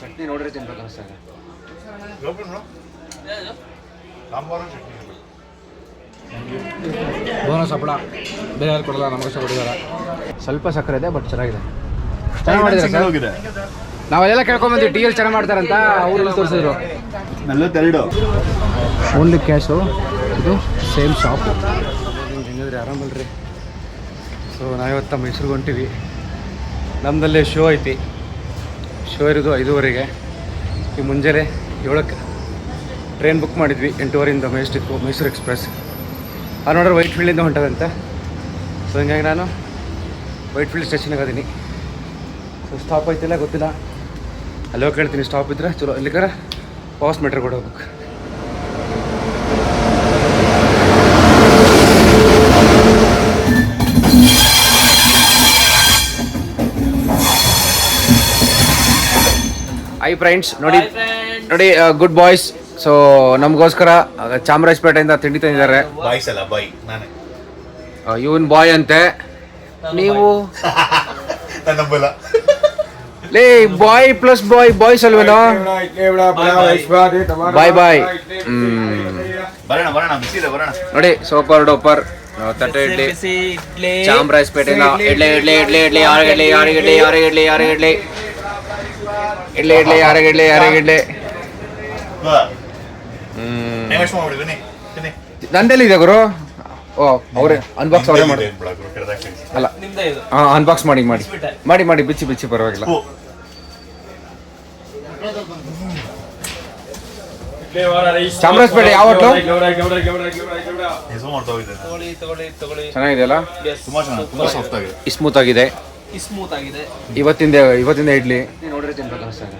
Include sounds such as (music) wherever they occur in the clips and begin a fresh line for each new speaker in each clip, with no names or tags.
ಚಟ್ನಿ ನೋಡ್ರಿ ತಿನ್ಬೇಕು sir
sambar chutney.
Bonus ಹಪ್ಪಳ ಬೇರೆ ಯಾರು ಕೊಡಲ್ಲ ನಮಗೆ ಕೊಡಿದಾರ ಸ್ವಲ್ಪ ಸಕ್ಕರೆ ಇದೆ ಬಟ್ ಚೆನ್ನಾಗಿದೆ. ಚೆನ್ನಾಗಿ ಮಾಡಿದ್ದಾರೆ ಸರ್? ನಾವೆಲ್ಲ ಕೇಳ್ಕೊಂಬಂದ್ವಿ ಟಿ ಎಲ್ ಚೆನ್ನಾಗಿ ಮಾಡ್ತಾರಂತ ಅವ್ರಿಗೆ ತೋರಿಸಿದ್ರು.
ನಲ್ವತ್ತೆರಡು.
ಓನ್ಲಿ ಕ್ಯಾಶು ಇದು ಸೇಮ್ ಶಾಪು ಹೆಂಗಿದ್ರೆ ಆರಾಮಲ್ರಿ. ಸೊ ನಾವಿವತ್ತ ಮೈಸೂರಿಗೆ ಹೊಂಟಿವಿ. ನಮ್ಮದಲ್ಲೇ ಶೋ ಐತಿ. ಶೋ ಇರೋದು ಐದೂವರೆಗೆ. ಈ ಮುಂಜಾನೆ ಏಳಕ್ಕೆ ಟ್ರೈನ್ ಬುಕ್ ಮಾಡಿದ್ವಿ ಎಂಟೂವರೆಯಿಂದ ಮೆಜೆಸ್ಟಿಕ್ಕು ಮೈಸೂರು ಎಕ್ಸ್ಪ್ರೆಸ್ ಆ ನೋಡ್ರೆ ವೈಟ್ ಫೀಲ್ಡಿಂದ ಹೊಂಟದಂತೆ. ಸೊ ಹಿಂಗಾಗಿ ನಾನು ವೈಟ್ ಫೀಲ್ಡ್ ಸ್ಟೇಷನ್ಗೆ ಅದೀನಿ. ಸೊ ಸ್ಟಾಪ್ ಐತಿಲ್ಲ ಗೊತ್ತಿಲ್ಲ. ಅಲ್ಲೋ ಹೋಗಿ ಕೇಳ್ತೀನಿ ಸ್ಟಾಪ್ ಇದ್ರೆ. ಚಲೋ ಇಲ್ಲಿಗಾರ ವಾಪಸ್ ಮೆಟ್ರ್ ಕೂಡ ಹೋಗ್ಬೇಕು. ಐ ಫ್ರೆಂಡ್ಸ್ ನೋಡಿ ನೋಡಿ ಗುಡ್ ಬಾಯ್ಸ್ ಸೊ ನಮಗೋಸ್ಕರ ಚಾಮರಾಜಪೇಟೆಯಿಂದ ತಿಂಡಿ ತಂದಿದ್ದಾರೆ.
ಬಾಯ್ಸ್ ಅಲ್ಲ ಬಾಯ್ ನಾನೇ.
ಇವನ್ ಬಾಯ್ ಅಂತೆ. ನೀವು? (laughs)
ನನ್ನ ನಂಬಲ್ಲ
ಲೇ ಬಾಯ್ ಪ್ಲಸ್ ಬಾಯ್ ಬಾಯ್ಸ್ ಅಲ್ವೇನೋ ಬಾಯ್ ಬಾಯ್ ಹ್ಮ್.
ಬರೋಣ ಬರೋಣ ಬಿಸಿ ಇದೆ ಬರೋಣ.
ನೋಡಿ ಸೂಪರ್ ಡೂಪರ್. ತಟ್ಟೆ ಇಡ್ಲಿ. ಚಾಮರಾಜಪೇಟೆಯಿಂದ ಇಡ್ಲಿ. ಇಡ್ಲಿ ಇಡ್ಲಿ ಇಡ್ಲಿ ಯಾರಿಗೆ ಇಡ್ಲಿ ಯಾರಿಗೆ ಇಡ್ಲಿ ಯಾರಿಗೆ ಇಡ್ಲಿ ಯಾರಿಗೆ ಇಡ್ಲಿ ಇಡ್ಲಿ. ಇಡ್ಲಿ ಯಾರಿಗೆ ಇಡ್ಲಿ ಯಾರಿಗೆ ಇಡ್ಲಿ.
ಬಾ
ಹ್ಮ್.
ನೆಕ್ಸ್ಟ್ ಮಾಡ್ಬಿಡಿ ಬನ್ನಿ ಬನ್ನಿ.
ನಂದೆಲ್ಲಿ ಇದೆ ಗುರು. ಓ ಅವ್ರೆ ಅನ್ಬಾಕ್ಸ್ ಅವರೇ ಮಾಡಿ.
ಏನ್ ಬಿಡೋದು, ಕೆಡ್ದಾಗ್ ಕಳ್ಸಿ.
ಅಲ್ಲ. ಹಾಂ ಅನ್ಬಾಕ್ಸ್ ಮಾಡಿ ಮಾಡಿ. ಮಾಡಿ ಮಾಡಿ ಬಿಚ್ಚಿ ಬಿಚ್ಚಿ ಪರವಾಗಿಲ್ಲ. ಚಾಮರಾಜಪೇಟೆ ಯಾವ ಹೋಟ್ಲು ಚೆನ್ನಾಗಿದೆಯಲ್ಲ?
ತುಂಬಾ ಚೆನ್ನಾಗಿ ತುಂಬಾ ಸಾಫ್ಟ್ ಆಗಿದೆ.
ಸ್ಮೂತ್ ಆಗಿದೆ.
ಸ್ಮೂತ್ ಆಗಿದೆ.
ಇವತ್ತಿಂದ ಇವತ್ತಿಂದ ಇಡ್ಲಿ. ತಿನ್ಬೇಕು ಅನಿಸ್ತಾರೆ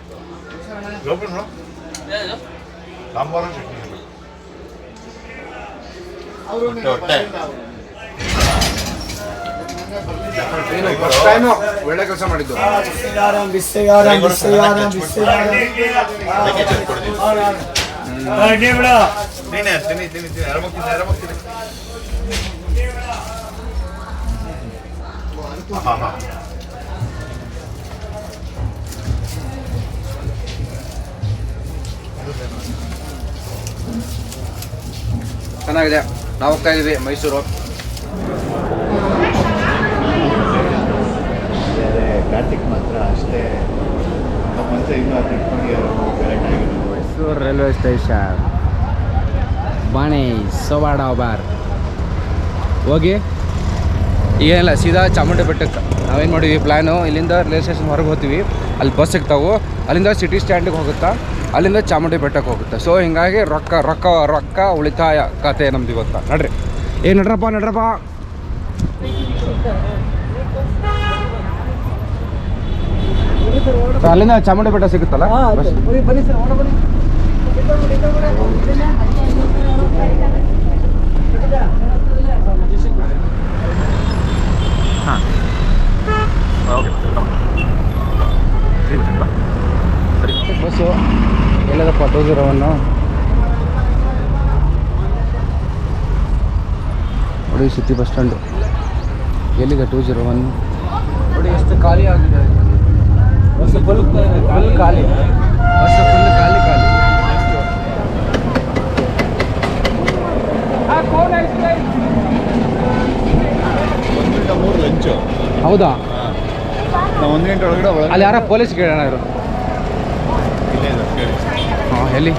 ಒಳ್ಳೆ ಕೆಲಸ ಮಾಡಿದ್ದು.
ನೀನೇ ತಿನ್ನಿ ತಿನ್ನಿ ತಿನ್ನಿ ಹಾ
ಚೆನ್ನಾಗಿದೆ. ನಾವು ಹೋಗ್ತಾ ಇದೀವಿ ಮೈಸೂರು.
ಕಾರ್ತಿಕ್ ಮಾತ್ರ ಅಷ್ಟೇ. ಮತ್ತೆ ಇನ್ನೂ
ಮೈಸೂರು ರೈಲ್ವೆ ಸ್ಟೇಷನ್ ಬಾಣಿ ಸೋಬಾಡ ಬಾರ್. ಹೋಗಿ. ಏನಿಲ್ಲ ಸೀದಾ ಚಾಮುಂಡಿ ಬೆಟ್ಟಕ್ಕೆ ನಾವೇನು ಮಾಡಿದ್ವಿ ಪ್ಲ್ಯಾನು ಇಲ್ಲಿಂದ ರೈಲ್ವೆ ಸ್ಟೇಷನ್ ಹೊರಗೆ ಹೋಗ್ತೀವಿ. ಅಲ್ಲಿ ಬಸ್ ಸಿಗ್ತಾವು. ಅಲ್ಲಿಂದ ಸಿಟಿ ಸ್ಟ್ಯಾಂಡಿಗೆ ಹೋಗುತ್ತಾ? ಅಲ್ಲಿಂದ ಚಾಮುಂಡಿ ಬೆಟ್ಟಕ್ಕೆ ಹೋಗುತ್ತೆ. ಸೊ ಹಿಂಗಾಗಿ ರೊಕ್ಕ ರೊಕ್ಕ ರೊಕ್ಕ ಉಳಿತಾಯ ಕತೆ ನಮ್ದು ಇವತ್ತು. ನಡ್ರಿ. ಏ, ನಡ್ರಪ್ಪ ನಡ್ರಪ್ಪ. ಸೊ ಅಲ್ಲಿಂದ ಚಾಮುಂಡಿ ಬೆಟ್ಟ ಸಿಗುತ್ತಲ್ಲ? ಬಸ್. ಬಸ್ಸು ಎಲ್ಲದಪ್ಪ ಟೂ ಜೀರೋ ಒನ್ನು ನೋಡಿ ಸಿಟಿ ಬಸ್ ಸ್ಟ್ಯಾಂಡು. ಎಲ್ಲಿಗೆ ಟೂ ಜೀರೋ ಒನ್ ನೋಡಿ ಎಷ್ಟು ಖಾಲಿ ಆಗಿದೆ. ಬಸ್ ಫುಲ್ ಖಾಲಿ ಖಾಲಿ. ಬಸ್ ಫುಲ್ ಖಾಲಿ ಖಾಲಿ.
ಮೂರು ಲಂಚು.
ಹೌದಾ?
ನಾವು ಒಂದು ಗಂಟೆ ಒಳಗಡೆ ಒಳಗೆ
ಅಲ್ಲಿ ಯಾರ ಪೊಲೀಸ್ ಕೇಳೋಣ ಇವರು. ಹಾಂ ಎಲ್ಲಿ?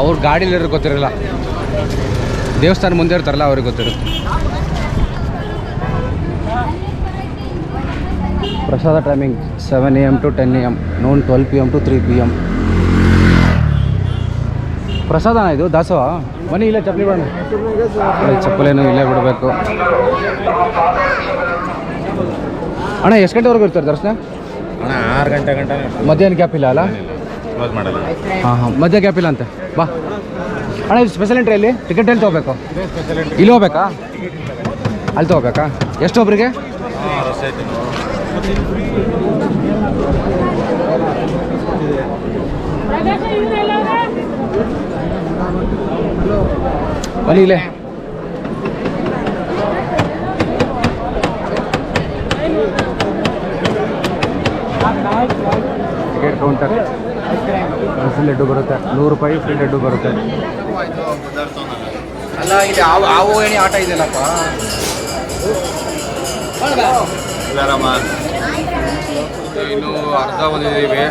ಅವ್ರ ಗಾಡಿಲಿ ಗೊತ್ತಿರಲ್ಲ. ದೇವಸ್ಥಾನ ಮುಂದೆ ಇರ್ತಾರಲ್ಲ ಅವ್ರಿಗೆ ಗೊತ್ತಿರುತ್ತೆ. ಪ್ರಸಾದ timing seven A M to ten A M noon twelve P M to three P M ಪ್ರಸಾದನ ಇದು? ದಾಸವ ಮನಿ ಇಲ್ಲೇ ಚಪ್ಪಲಿ ಬೇಡ ಚಪ್ಪಲೇನು ಇಲ್ಲೇ ಬಿಡಬೇಕು. ಅಣ್ಣ ಎಷ್ಟು ಗಂಟೆವರೆಗೂ ಇರ್ತಾರೆ ದರ್ಶನ?
ಅಣ್ಣ ಆರು ಗಂಟೆ ಗಂಟೆ
ಮಧ್ಯಾಹ್ನ ಗ್ಯಾಪ್ ಇಲ್ಲ ಅಲ್ಲ?
ಕ್ಲೋಸ್ ಮಾಡಲ್ಲ.
ಹಾಂ ಹಾಂ. ಮಧ್ಯ ಗ್ಯಾಪ್ ಇಲ್ಲ ಅಂತೆ. ಬಾ. ಅಣ್ಣ ಇದು ಸ್ಪೆಷಲ್ ಎಂಟ್ರಿ ಅಲ್ಲಿ ಟಿಕೆಟ್ ಎಲ್ಲಿ ತೊಗೋಬೇಕು? ಇಲ್ಲಿ ಹೋಗ್ಬೇಕಾ? ಅಲ್ಲಿ ತೊಗೋಬೇಕಾ? ಎಷ್ಟು ಒಬ್ರಿಗೆ ಇಲ್ಲೇ. ಟಿಕೆಟ್ ಕೌಂಟರ್ ಫ್ರೀ ಲಡ್ಡು ಬರುತ್ತೆ. ನೂರು ರೂಪಾಯಿ ಫ್ರೀ ಲಡ್ಡು ಬರುತ್ತೆ.
ಅಲ್ಲ ಇಲ್ಲಿ ಆವು ಆವು ಏಣಿ ಆಟ ಇದೆಯಲ್ಲಪ್ಪ?
ಇನ್ನು ಅರ್ಧ ಬಂದಿದ್ದೀವಿ.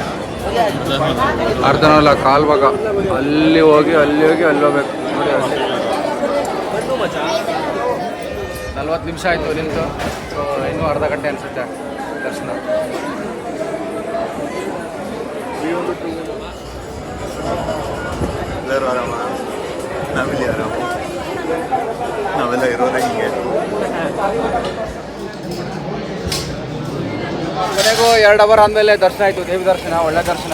ಅರ್ಧನಲ್ಲ, ಕಾಲ್ ಭಾಗ. ಅಲ್ಲಿ ಹೋಗಿ ಅಲ್ಲಿ ಹೋಗಿ, ಅಲ್ಲಿ ಹೋಗ್ಬೇಕು. ನೋಡಿ, ಅಲ್ಲಿ. ನಲ್ವತ್ತು ನಿಮಿಷ ಆಯಿತು ಸೊ ಇನ್ನೂ ಅರ್ಧ ಗಂಟೆ ಅನಿಸುತ್ತೆ ದರ್ಶನ.
ಎಲ್ಲರೂ ಆರಾಮ? ನಾವಿಲ್ಲಿ ಆರಾಮ. ನಾವೆಲ್ಲ ಇರೋದೇ ಹಿಂಗೆ.
ಕೊನೆಗೂ ಎರಡು ಅವರ್ ಆದಮೇಲೆ ದರ್ಶನ ಆಯಿತು, ದೇವಿ ದರ್ಶನ, ಒಳ್ಳೆ ದರ್ಶನ.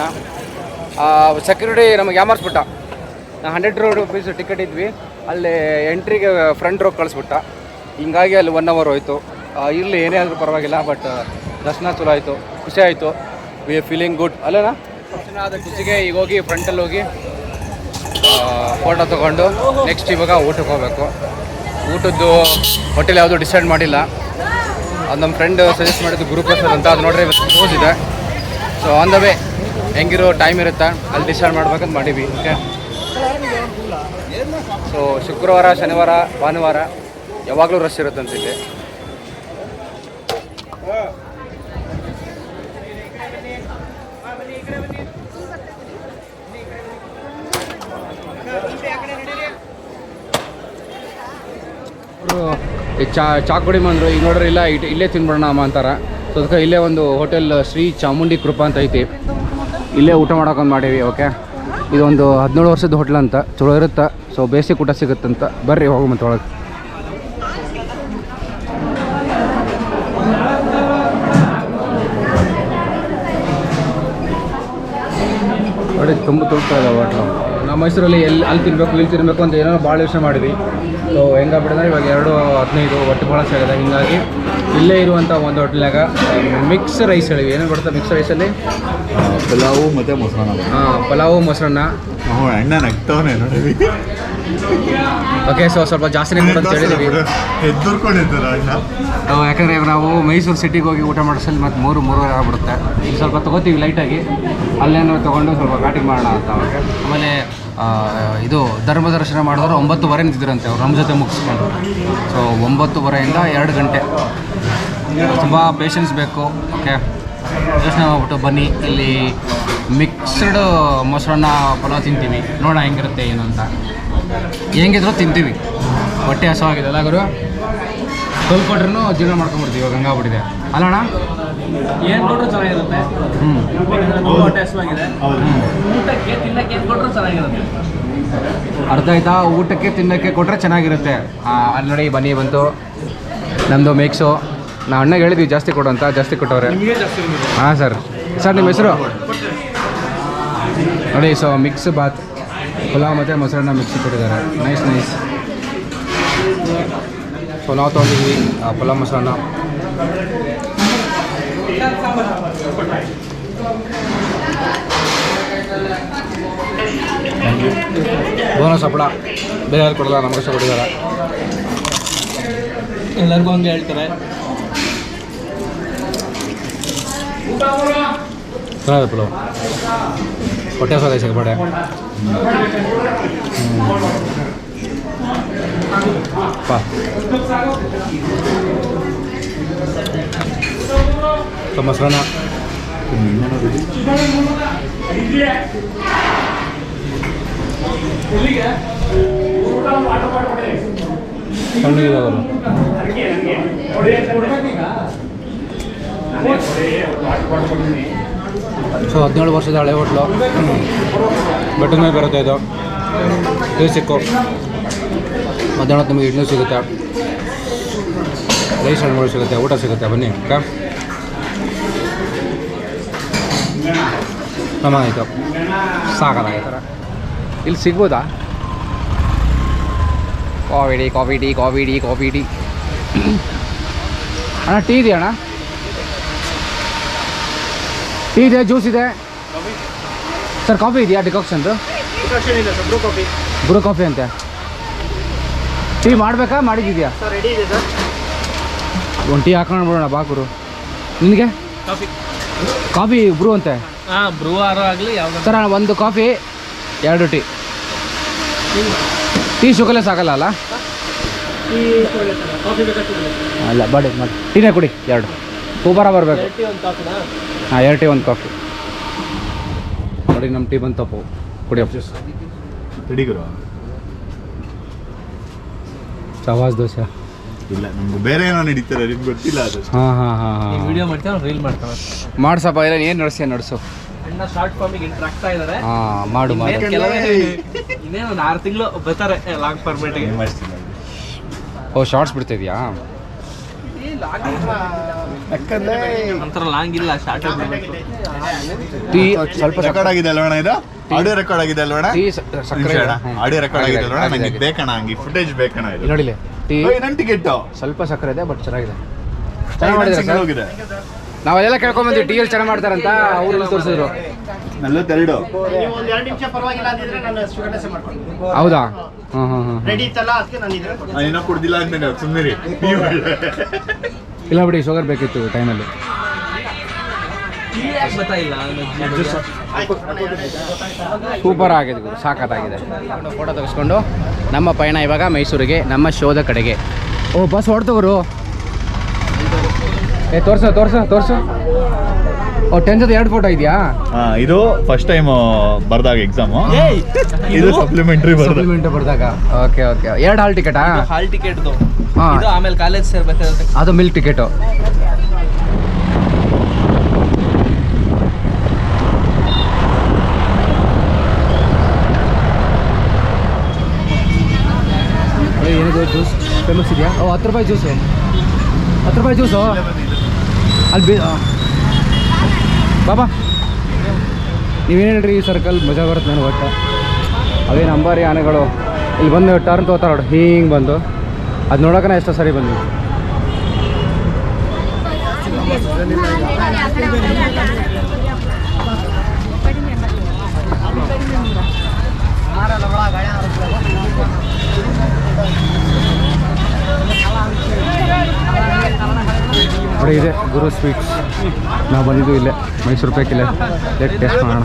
ಸೆಕ್ಯೂರಿಟಿ ನಮಗೆ ಯಾಮರ್ಸ್ಬಿಟ್ಟ ಹಂಡ್ರೆಡ್ ರುಪೀಸ್ ಟಿಕೆಟ್ ಇದ್ವಿ, ಅಲ್ಲಿ ಎಂಟ್ರಿಗೆ ಫ್ರಂಟ್ ರೋಗ್ ಕಳಿಸ್ಬಿಟ್ಟ. ಹಿಂಗಾಗಿ ಅಲ್ಲಿ ಒನ್ ಅವರ್ ಹೋಯಿತು. ಇಲ್ಲಿ ಏನೇ ಆದರೂ ಪರವಾಗಿಲ್ಲ ಬಟ್ ದರ್ಶನ ಚಲೋ ಆಯಿತು, ಖುಷಿ ಆಯಿತು. ವಿ ಫೀಲಿಂಗ್ ಗುಡ್ ಅಲ್ಲೇನಾ? ದರ್ಶನ ಆದ ಖುಷಿಗೆ ಈಗ ಹೋಗಿ ಫ್ರಂಟಲ್ಲಿ ಹೋಗಿ ಫೋಟೋ ತೊಗೊಂಡು ನೆಕ್ಸ್ಟ್ ಇವಾಗ ಊಟಕ್ಕೆ ಹೋಗಬೇಕು. ಊಟದ್ದು ಹೋಟೆಲ್ ಯಾವುದು ಡಿಸೈಡ್ ಮಾಡಿಲ್ಲ. ಅದು ನಮ್ಮ ಫ್ರೆಂಡ್ ಸಜೆಸ್ಟ್ ಮಾಡಿದ್ದು ಗುರುಪ್ರಸಾದ್ ಅಂತ, ಅದು ನೋಡ್ರಿ ಇವತ್ತು ಕ್ಲೋಸ್ ಇದೆ. ಸೊ ಆನ್ ದ ವೇ ಹೆಂಗಿರೋ ಟೈಮ್ ಇರುತ್ತೆ? ಅಲ್ಲಿ ಡಿಸೈಡ್ ಮಾಡ್ಬೇಕಂತ ಮಾಡೀವಿ ಓಕೆ ಸೊ ಶುಕ್ರವಾರ, ಶನಿವಾರ, ಭಾನುವಾರ, ಯಾವಾಗಲೂ ರಶ್ ಇರುತ್ತಂತ ಇಲ್ಲಿ ಅವರು ಚಾ, ಚಾಕುಡಿ ಬಂದರು ಈಗ ನೋಡ್ರಿ, ಇಲ್ಲ, ಇಟ್, ಇಲ್ಲೇ ತಿನ್ಬಿಡೋಣ ಅಮ್ಮ ಅಂತಾರ. ಸೊ ಅದಕ್ಕೆ ಇಲ್ಲೇ ಒಂದು ಹೋಟೆಲ್, ಶ್ರೀ ಚಾಮುಂಡಿ ಕೃಪಾ ಅಂತ ಐತಿ. ಇಲ್ಲೇ ಊಟ ಮಾಡೋಕೊಂದು ಮಾಡೀವಿ, ಓಕೆ? ಇದೊಂದು ಹದಿನೇಳು ವರ್ಷದ ಹೋಟ್ಲ್ ಅಂತ, ಚಲೋ ಇರುತ್ತೆ? ಸೊ ಬೇಸಿಕ್ ಊಟ ಸಿಗುತ್ತಂತ. ಬರ್ರಿ, ಹೋಗು ಮತ್ತೆ ಒಳಗೆ. ನೋಡಿ ತುಂಬ ತುಳ್ತಾ ಇದೆ ಹೋಟ್ಲು ನಮ್ಮ ಮೈಸೂರಲ್ಲಿ ಎಲ್ಲಿ ಅಲ್ಲಿ ತಿನ್ನಬೇಕು ಇಲ್ಲಿ ತಿನ್ನಬೇಕು ಅಂತ ಏನೋ ಭಾಳ ಯೋಚನೆ ಮಾಡಿದ್ವಿ. ಸೊ ಹೆಂಗಾಗ್ಬಿಟ್ಟಂದ್ರೆ ಇವಾಗ ಎರಡು ಹದಿನೈದು ಒಟ್ಟು ಭಾಳ ಆಗಿದೆ ಹೀಗಾಗಿ ಇಲ್ಲೇ ಇರುವಂಥ ಒಂದು ಹೋಟ್ಲಾಗ ಮಿಕ್ಸ್ ರೈಸ್ ಹೇಳಿವಿ ಏನೇನು ಬರುತ್ತೆ ಮಿಕ್ಸ್ ರೈಸಲ್ಲಿ
ಪಲಾವು ಮತ್ತು ಮೊಸರನ್ನ.
ಹಾಂ ಪಲಾವು ಮೊಸರನ್ನ.
ಹ್ಞೂ ಅಣ್ಣ ನಗ್ತವನೇ ನೋಡಿ
ಓಕೆ ಸೊ ಸ್ವಲ್ಪ ಜಾಸ್ತಿ ಕೊಡು ಅಂತ ಯಾಕಂದರೆ ನಾವು ಮೈಸೂರು ಸಿಟಿಗೆ ಹೋಗಿ ಊಟ ಮಾಡಿಸಲು ಮತ್ತು ಮೂರು ಮೂರುವರೆ ಆಗ್ಬಿಡುತ್ತೆ. ಈಗ ಸ್ವಲ್ಪ ತಗೋತೀವಿ ಲೈಟಾಗಿ ಅಲ್ಲೇನೋ ತೊಗೊಂಡು ಸ್ವಲ್ಪ ಘಾಟಿಗೆ ಮಾಡೋಣ ಅಂತ ಆಮೇಲೆ ಇದು ಧರ್ಮ ದರ್ಶನ ಮಾಡಿದ್ರೆ ಒಂಬತ್ತುವರೆ ನಿಂತಿದ್ರಂತೆ ಅವ್ರು ನಮ್ಮ ಜೊತೆ ಮುಗಿಸ್ಕೊಂಡು. ಸೊ ಒಂಬತ್ತುವರೆಯಿಂದ ಎರಡು ಗಂಟೆ. ತುಂಬ ಪೇಷನ್ಸ್ ಬೇಕು ಓಕೆ ಯೋಚನೆ ಮಾಡ್ಬಿಟ್ಟು ಬನ್ನಿ ಇಲ್ಲಿ ಮಿಕ್ಸ್ಡ್ ಮೊಸರನ್ನ ಪಲಾವ್ ತಿಂತೀವಿ. ನೋಡೋಣ ಹೆಂಗಿರುತ್ತೆ ಏನು ಅಂತ ಹೆಂಗಿದ್ರು ತಿಂತೀವಿ. ಹೊಟ್ಟೆ ಹಸವಾಗಿದೆ ಅಲ್ಲ ಗುರು? ಸ್ವಲ್ಪ ಕೊಟ್ರೂ ಜೀವನ ಮಾಡ್ಕೊಂಬಿಡ್ತೀವಿ ಇವಾಗ ಹಂಗಾಗ್ಬಿಟ್ಟಿದೆ. ಅಲ್ಲಣ್ಣ?
ಏನು ಕೊಟ್ಟರು ಚೆನ್ನಾಗಿರುತ್ತೆ.
ಹ್ಞೂ
ಹೊಟ್ಟೆ ಹಸುವಾಗಿದೆ ಊಟಕ್ಕೆ ತಿನ್ನಕ್ಕೆ ಏನು ಕೊಟ್ಟರು ಚೆನ್ನಾಗಿರುತ್ತೆ.
ಅರ್ಥ ಆಯ್ತಾ? ಊಟಕ್ಕೆ ತಿನ್ನಕ್ಕೆ ಕೊಟ್ಟರೆ ಚೆನ್ನಾಗಿರುತ್ತೆ. ಅಲ್ಲಿ ನೋಡಿ ಬನ್ನಿ ಬಂತು. ನಮ್ಮದು ಮೇಕ್ಸು. ನಾ ಅಣ್ಣಗೆ ಹೇಳಿದ್ವಿ ಜಾಸ್ತಿ ಕೊಡು ಅಂತ ಜಾಸ್ತಿ ಕೊಟ್ಟವ್ರೆ. ಹಾಂ ಸರ್. ಸರ್ ನಿಮ್ಮ ಹೆಸರು? ನೋಡಿ ಸೊ ಮಿಕ್ಸ್ ಬಾತ್ ಪಲಾವ್ ಮತ್ತು ಮೊಸರನ್ನ ಮಿಕ್ಸ್ ಕೊಟ್ಟಿದ್ದಾರೆ ನೈಸ್ ನೈಸ್ ನಾವು ತೊಗೊಂಡಿದ್ವಿ ಪಲಾವ್ ಮೊಸರನ್ನ. ಬೋನಸ್ ಹಪ್ಪಳ. ಬೇರೆ ಯಾರು ಕೊಡಲ್ಲ ನಮಗಷ್ಟೇ ಕೊಟ್ಟಿದ್ದಾರೆ
ಎಲ್ಲರಿಗೂ ಹಂಗೆ ಹೇಳ್ತಾರೆ.
ಚೆನ್ನಾಗಿದೆ ಪುಲಾವ್ ಹೊಟ್ಟೆ ಹಸೋದ ಸಿಗಬೇಡ ಪಾ. ಸೊ ಮೊಸರನ್ನ ಸಣ್ಣಗಿದಾವಲ್ಲ ಸೊ ಹದಿನೇಳು ವರ್ಷದ ಹಳೆ ಹೋಟ್ಲು. ಮೇಲೆ ಬರುತ್ತೆ ಇದು. ಇದು ಸಿಕ್ಕು. ಮಧ್ಯಾಹ್ನ ನಿಮಗೆ ಇಡ್ಲಿ ಸಿಗುತ್ತೆ. ರೈಸ್ ಹಣ್ಣುಗಳು ಸಿಗುತ್ತೆ. ಊಟ ಸಿಗುತ್ತೆ. ಬನ್ನಿ, ಓಕೆ? ಆಯಿತು ಸಾಕಾಗೈತರ ಇಲ್ಲಿ ಸಿಗ್ಬೋದಾ? Coffee tea coffee tea coffee tea coffee tea ಅಣ್ಣ, ಟೀ ಇದೆಯಾ ಅಣ್ಣ? ಟೀ ಇದೆ ಜ್ಯೂಸ್ ಇದೆ. ಸರ್ ಕಾಫಿ ಇದೆಯಾ
ಕಾಫಿ
ಬ್ರೂ ಕಾಫಿ ಅಂತೆ. ಟೀ ಮಾಡಬೇಕಾ
ಸರ್
ಒಂದು ಟೀ ಹಾಕೊಂಡು ಬಿಡೋಣ ಬಾಕುರು ನಿನಗೆ?
ಕಾಫಿ
ಬ್ರೂ ಅಂತೆ.
ಬ್ರೂ ಆಗಲಿ
ಸರ್ ಒಂದು ಕಾಫಿ ಎರಡು ಟೀ ಟೀ ಶುಗರ್ಲೆಸ್ ಆಗಲ್ಲ ಅಲ್ಲ? ಅಲ್ಲ ಬಾಡಿ ಮಾಡಿ ಟೀನೇ ಕುಡಿ, ಎರಡು. ಸೂಪರ ಬರಬೇಕು. ಹಾಂ ಎರಡು ಟೀ ಒಂದು ಕಾಫಿ ನೋಡಿ ನಮ್ಮ ಟೀ ಬಂದು ತಪ್ಪು.
ಕುಡಿಯೋ.
ಚವಾಸ್ ದೋಸೆ.
ಇಲ್ಲ ನಮ್ಗೆ ಬೇರೆ ಏನೋ ನಡೀತಾರೆ ನಿಮ್ಗೆ ಗೊತ್ತಿಲ್ಲ ಅದು.
ಹಾಂ ಹಾಂ ಹಾಂ
ಈ
ಹಾಂ.
ವಿಡಿಯೋ ಮಾಡ್ತೀವಿ ರೀಲ್ ಮಾಡ್ತಾರೆ?
ಮಾಡ್ಸಪ್ಪ ಇಲ್ಲ ಏನು ನಡೆಸಿ. ನಡೆಸು
ಅಣ್ಣ ಶಾರ್ಟ್ ಫಾರ್ಮಿಗೆ ಎಂಟ್ರ್ ಆಗ್ತಾ ಇದ್ದಾರೆ
ಹಾಂ ಮಾಡು ಮಾಡು.
ಇನ್ನೇನ್ ಕೆಲವೇ ಇನ್ನೇನು ಒಂದು ಆರು ತಿಂಗಳು ಬರ್ತಾರೆ ಲಾಂಗ್ ಫಾರ್ಮೇಟಿಗೆ
ಓ ಶಾರ್ಟ್ಸ್ ಬಿಡ್ತಿದ್ಯಾ?
ಒಂಥರ ಲಾಂಗ್ ಇಲ್ಲ ಶಾರ್ಟ್
ಟೀ ಸ್ವಲ್ಪ
ರೆಕಾರ್ಡ್ ಆಗಿದೆ ಅಲ್ವಣ ಇದು? ಆಡಿಯೋ ರೆಕಾರ್ಡ್ ಆಗಿದೆ ಅಲ್ವಣ
ಟೀ ಸಕ್ಕರೆ
ಆಡಿಯೋ ರೆಕಾರ್ಡ್ ಆಗಿದೆ ಅಲ್ವಣ
ನನಗೆ.
ಬೇಕಣ ಹಂಗೆ? ಫುಟೇಜ್ ಬೇಕಣ ಇದು?
ನೋಡಿಲಿ. ಟೀ
ಓಯ್, ನನ್ ಟಿಕೆಟ್
ಸ್ವಲ್ಪ ಸಕ್ಕರೆ ಇದೆ ಬಟ್ ಚೆನ್ನಾಗಿದೆ. ಚೆನ್ನಾಗಿ
ಹೋಗಿದೆ.
ನಾವೆಲ್ಲ ಕೇಳ್ಕೊಂಬಂದ್ವಿ ಟೀ ಎಲ್ಲಿ ಚೆನ್ನಾಗಿ ಮಾಡ್ತಾರಂತ ಅವ್ರು ಇಲ್ಲಿ ತೋರಿಸಿದ್ರು.
ನಲ್ವತ್ತೆರಡು.
ಹೌದಾ? ಹ್ಮ್ ಹ್ಮ್ ಹ್ಮ್
ರೆಡಿ ಇತ್ತಲ್ಲ ಅದಕ್ಕೆ ನಾನು ಇದ್ರೆ
ನಾನು ಏನೋ ಕುಡ್ದಿಲ್ಲ ಅಂತ ಸುಮ್ಮನೆ
ಇಲ್ಲ ಬಿಡಿ ಶುಗರ್ ಬೇಕಿತ್ತು ಟೈಮಲ್ಲಿ ಸೂಪರ್ ಆಗಿದೆ ಗುರು ಸಾಕತ್ತಾಗಿದೆ ಫೋಟೋ ತೆಗೆಸ್ಕೊಂಡು ನಮ್ಮ ಪಯಣ ಇವಾಗ ಮೈಸೂರಿಗೆ ನಮ್ಮ ಶೋದ ಕಡೆಗೆ. ಓ ಬಸ್ ಹೊಡ್ತು ಗುರು. ಏ ತೋರ್ಸು ತೋರ್ಸ ತೋರ್ಸು. ಟೆಂತ್ ಎರಡು ಫೋಟೋ ಇದೆಯಾ?
ಇದು ಫಸ್ಟ್ ಟೈಮ್ ಬರ್ದಾಗ ಎಕ್ಸಾಮ್ ಇದು ಸಪ್ಲಿಮೆಂಟ್ರಿ ಬರ್ದಾಗ
ಸಪ್ಲಿಮೆಂಟ್ ಬರ್ದಾಗ. ಓಕೆ ಓಕೆ ಎರಡು ಹಾಲ್ ಟಿಕೆಟಾ
ಹಾಲ್ ಟಿಕೆಟ್ದು
ಹಾ.
ಇದು ಆಮೇಲೆ ಕಾಲೇಜ್ ಸೇರ್ಬೇಕಾಗುತ್ತೆ
ಅದು ಮಿಲ್ಕ್ ಟಿಕೆಟು ಏನಿದೆ ಜ್ಯೂಸ್ ಫೇಮಸ್ ಇದೆಯಾ? ಓ ಹತ್ತು ರೂಪಾಯಿ ಜ್ಯೂಸು ಹತ್ತು ರೂಪಾಯಿ ಜ್ಯೂಸು ಅಲ್ಲಿ ಬಿ. ಬಾಬಾ, ನೀವೇನು ಹೇಳ್ರಿ ಈ ಸರ್ಕಲ್ ಮಜಾ ಬರುತ್ತೆ ನನಗೆ ಒಟ್ಟು. ಅವೇ ಅಂಬಾರಿ ಆನೆಗಳು ಇಲ್ಲಿ ಬಂದು ಟರ್ನ್ ತಗೋತಾರೆ ನೋಡಿ, ಹಿಂಗೆ ಬಂದು. ಅದು ನೋಡೋಕೆ ಎಷ್ಟೋ ಸರಿ ಬಂದ್ವಿ. ನೋಡಿ ಇದೆ ಗುರು ಸ್ವೀಟ್ಸ್ ನಾವು ಬಂದಿದ್ದು ಇಲ್ಲೇ ಮೈಸೂರು ಪ್ಯಾಕಿಲ್ಲ ಲೆಟ್ ಟೇಸ್ಟ್ ಮಾಡೋಣ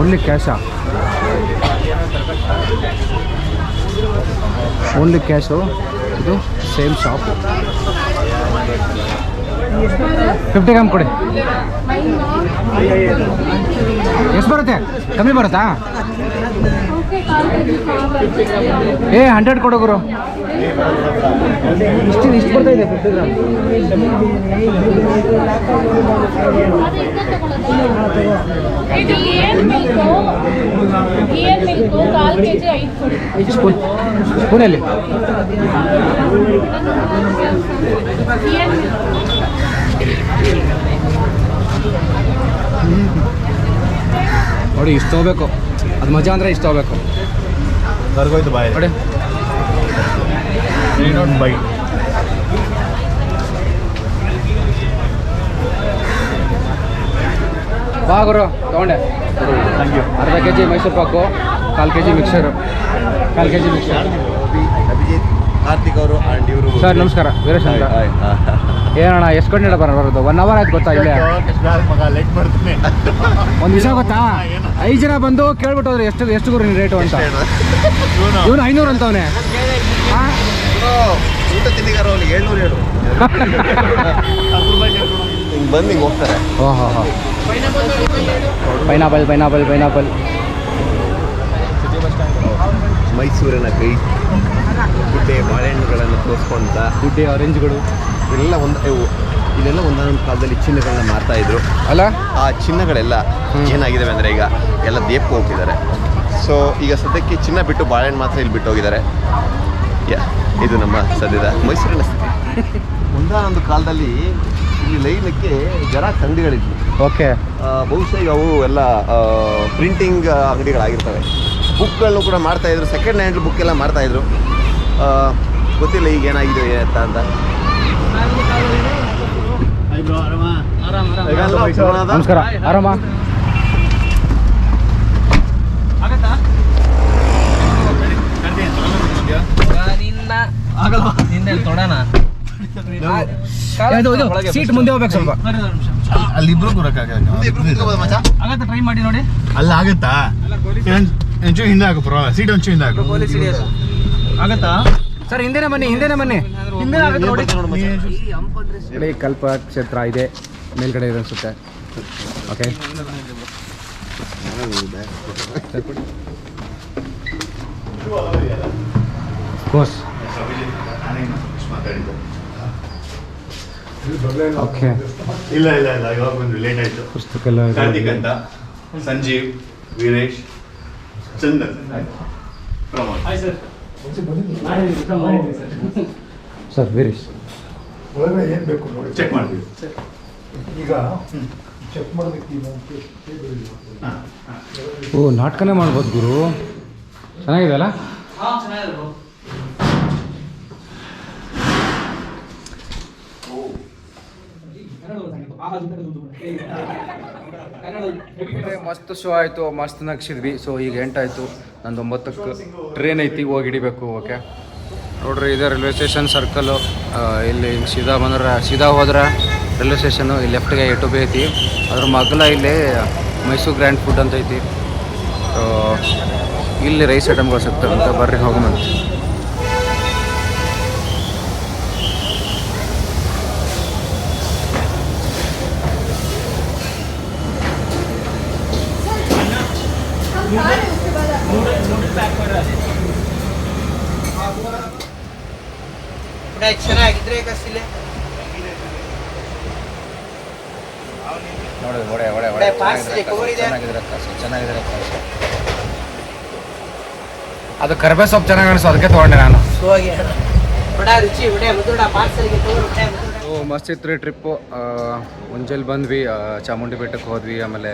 ಓನ್ಲಿ ಕ್ಯಾಶಾ ಓನ್ಲಿ ಕ್ಯಾಶು ಇದು ಸೇಮ್ ಶಾಪು ಫಿಫ್ಟಿ ಗ್ರಾಮ್ ಕೊಡಿ. ಎಷ್ಟು ಬರುತ್ತೆ? ಕಮ್ಮಿ ಬರುತ್ತಾ? ಏ ಹಂಡ್ರೆಡ್ ಕೊಡೋ ಗುರು. ಇಷ್ಟು ಇಷ್ಟು ಬರ್ತಾ ಇದೆ ಫಿಫ್ಟಿ ಗ್ರಾಮ್. ಸ್ಪೂನಲ್ಲಿ. ನೋಡಿ ಇಷ್ಟ ಹೋಗ್ಬೇಕು. ಅದು ಮಜಾ ಅಂದರೆ ಇಷ್ಟು ಹೋಗ್ಬೇಕು.
ಕರ್ಗೋಯ್ತು ಬಾಯ್.
ನೋಡಿ.
ಬೈ
ಬಾ ಗುರು ತೊಗೊಂಡೆ.
ಥ್ಯಾಂಕ್ ಯು
ಅರ್ಧ ಕೆ ಜಿ ಮೈಸೂರು ಪಾಕು ಕಾಲು ಕೆ ಜಿ ಮಿಕ್ಸರು. ಕಾಲು K G mixer.
Abhijit Karthik ಅವರು ಆ್ಯಂಡ್ ಇವರು
ಸರ್ ನಮಸ್ಕಾರ. ವೀರೇಶ್ ಅಂತ ಏನಣ್ಣ ಎಷ್ಟು ಗಂಟೆ ಬರೋಣ ಬರೋದು? ಒನ್ ಅವರ್ ಆಯ್ತು ಗೊತ್ತಾ ಇಲ್ಲೇ?
ಮಗ ಲೇಟ್ ಮಾಡ್ತೀನಿ
ಒಂದು ವಿಷಯ ಗೊತ್ತಾ? ಐದು ಜನ ಬಂದು ಕೇಳ್ಬಿಟ್ಟು ಹೋದ್ರೆ ಎಷ್ಟು ಎಷ್ಟು ಗುರು ರೇಟು ಅಂತ?
ಇವನು?
ಐನೂರು ಅಂತ
ಊಟ ತಿಂಡಿಗಾರ ಅವ್ರಿಗೆ ಏಳ್ನೂರು ಹೇಳು. ಹಿಂಗೆ ಬಂದು ಹಿಂಗೆ ಹೋಗ್ತಾರೆ.
ಓಹೋ ಪೈನಾಪಲ್ ಪೈನಾಪಲ್ ಪೈನಾಪಲ್
ಮೈಸೂರಿನ ಕೈ ಗುಡ್ಡೆ ಬಾಳೆಹಣ್ಣುಗಳನ್ನು ತೋರಿಸ್ಕೊಂತ
ಗುಡ್ಡೆ ಆರೆಂಜ್ಗಳು
ಇವೆಲ್ಲ ಒಂದು ಇವು ಇಲ್ಲೆಲ್ಲ ಒಂದೊಂದು ಕಾಲದಲ್ಲಿ ಚಿನ್ನಗಳನ್ನ ಮಾರ್ತಾ ಇದ್ರು.
ಅಲ್ಲ?
ಆ ಚಿನ್ನಗಳೆಲ್ಲ ಏನಾಗಿದ್ದಾವೆ ಅಂದರೆ ಈಗ ಎಲ್ಲ ದೇಪಕ್ಕೆ ಹೋಗ್ತಿದ್ದಾರೆ. ಸೊ ಈಗ ಸದ್ಯಕ್ಕೆ ಚಿನ್ನ ಬಿಟ್ಟು ಬಾಳೆಹಣ್ಣು ಮಾತ್ರ ಇಲ್ಲಿ ಬಿಟ್ಟು ಹೋಗಿದ್ದಾರೆ. ಯಾ ಇದು ನಮ್ಮ ಸದ್ಯದ ಮೈಸೂರಿನ ಸ್ಥಿತಿ. ಒಂದಾನೊಂದು ಕಾಲದಲ್ಲಿ ಇಲ್ಲಿ ಲೈನಕ್ಕೆ ಜರಾಕ್ಸ್ ಅಂಗಡಿಗಳಿದ್ವು
ಓಕೆ
ಬಹುಶಃ ಈಗ ಅವು ಎಲ್ಲ ಪ್ರಿಂಟಿಂಗ್ ಅಂಗಡಿಗಳಾಗಿರ್ತವೆ. ಬುಕ್ಗಳನ್ನು ಕೂಡ ಮಾಡ್ತಾಯಿದ್ರು ಸೆಕೆಂಡ್ ಹ್ಯಾಂಡ್ ಬುಕ್ ಎಲ್ಲ ಮಾಡ್ತಾಯಿದ್ರು ಗೊತ್ತಿಲ್ಲ ಈಗ ಏನಾಗಿದೆ ಅಂತ ಅಂತ.
ನಮಸ್ಕಾರ. ಆರಾಮ? ಸೀಟ್ ಮುಂದೆ ಹೋಗ್ಬೇಕು ಸ್ವಲ್ಪ.
ಅಲ್ಲಿ ಇಬ್ರು ಆಗತ್ತಾ? ಟ್ರೈ ಮಾಡಿ ನೋಡಿ. ಅಲ್ಲ ಆಗತ್ತಾ? ಒಂಚೂರು ಹಿಂದೆ ಹಾಕು ಪರವಾಗಿಲ್ಲ. ಸೀಟ್ ಒಂಚೂರು ಹಿಂದೆ ಹಾಕು. ಆಗತ್ತಾ?
ಸರ್ ಹಿಂದೆನೆ ಬನ್ನಿ ಹಿಂದೆನೆ ಬನ್ನಿ. ಹಿಂದೆ ನೋಡಿ. ಕಲ್ಪ ಕ್ಷೇತ್ರ ಇದೆ. ಮೇಲ್ಗಡೆ ಇದೆ ಅನ್ಸುತ್ತೆ. ಓಕೆ. ಕೋರ್ಸ್ ಓಕೆ
ಇಲ್ಲ ಇಲ್ಲ ಇಲ್ಲ. ಇವಾಗ ಬಂದು ಲೇಟ್ ಆಯ್ತು.
ಪುಸ್ತಕ.
ಕಾರ್ತಿಕ್ ಅಂತ. ಸಂಜೀವ್ ವೀರೇಶ್. ಚಂದನ್ ಪ್ರಮೋದ್
ಸರ್ ವೀರೇಶ್
ಚೆಕ್ ಮಾಡ್ತೀವಿ.
ಓ ನಾಟಕನೇ ಮಾಡ್ಬೋದು ಗುರು. ಚೆನ್ನಾಗಿದೆ ಅಲ್ಲ? ಮಸ್ತ್ ಶೋ ಆಯಿತು, ಮಸ್ತ್ ನಗ್ಸಿದ್ವಿ. ಸೊ ಈಗ ಎಂಟಾಯಿತು. ನಂದು ಒಂಬತ್ತಕ್ಕೆ ಟ್ರೈನ್ ಐತಿ, ಹೋಗಿ ಹಿಡಿಬೇಕು ಓಕೆ ನೋಡ್ರಿ, ಇದೆ ರೈಲ್ವೆ ಸ್ಟೇಷನ್ ಸರ್ಕಲು ಇಲ್ಲಿ ಸೀದಾ ಬಂದ್ರೆ, ಸೀದಾ ಹೋದ್ರೆ ರೈಲ್ವೆ ಸ್ಟೇಷನು ಇಲ್ಲಿ ಲೆಫ್ಟ್ಗೆ ಎಟು ಬಿ ಐತಿ. ಅದ್ರ ಮಗ್ಲ ಇಲ್ಲಿ ಮೈಸೂರು ಗ್ರ್ಯಾಂಡ್ ಫುಡ್ ಅಂತ ಐತಿ. ಇಲ್ಲಿ ರೈಸ್ ಐಟಮ್ಗಳು ಸಿಗ್ತವೆ ಅಂತ ಬರ್ರಿ ಹೋಗಮಂತ
ಚೆನ್ನಾಗಿದ್ರೆ ಕಸಿಲೆ
ನೋಡಿ ಒಡೆ ಒಡೆ
ಒಡೆ.
ಚೆನ್ನಾಗಿದ್ರೆ ಅದು ಕರ್ಬೇ ಸೊಪ್ಪು ಚೆನ್ನಾಗಿ ಕಾಣಿಸು ಅದಕ್ಕೆ ತೊಗೊಂಡೆ ನಾನು. ಸೊ ಮಸ್ತ್ ಇತ್ತು ರೀ ಟ್ರಿಪ್ಪು ಮುಂಜಾನೆ ಬಂದ್ವಿ ಚಾಮುಂಡಿ ಬೆಟ್ಟಕ್ಕೆ ಹೋದ್ವಿ ಆಮೇಲೆ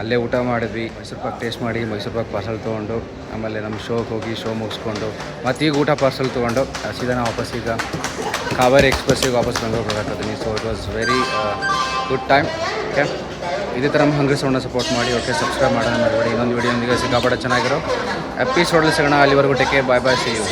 ಅಲ್ಲೇ ಊಟ ಮಾಡಿದ್ವಿ ಮೈಸೂರು ಪಾಕ್ ಟೇಸ್ಟ್ ಮಾಡಿ ಮೈಸೂರು ಪಾಕ್ ಪಾರ್ಸಲ್ ತೊಗೊಂಡು ಆಮೇಲೆ ನಮ್ಮ ಶೋಗೆ ಹೋಗಿ ಶೋ ಮುಗಿಸ್ಕೊಂಡು ಮತ್ತು ಈಗ ಊಟ ಪಾರ್ಸಲ್ ತೊಗೊಂಡು ಸೀದಾ ನಾವು ವಾಪಸ್ ಈಗ ಕಾವೇರಿ ಎಕ್ಸ್ಪ್ರೆಸ್ಸಿಗೆ ವಾಪಸ್ Bengaluru ಬರಕತ್ತೀನಿ so it was very good time okay ಇದೇ ಥರ ನಮ್ಮ ಹಂಗ್ರಿ ಸೌಂಡ್ನ ಸಪೋರ್ಟ್ ಮಾಡಿ ಓಕೆ ಸಬ್ಸ್ಕ್ರೈಬ್ ಮಾಡೋಣ ಮಾಡಬೇಡಿ ಇನ್ನೊಂದು ವಿಡಿಯೋ ಸಿಕ್ಕಾಪಟ್ಟೆ ಚೆನ್ನಾಗಿರೋ ಎಪಿಸೋಡಲ್ಲಿ ಸಿಗೋಣ ಅಲ್ಲಿವರೆಗೂ ಟೇಕೆ ಬಾಯ್ ಬಾಯ್ ಸಿ ಯು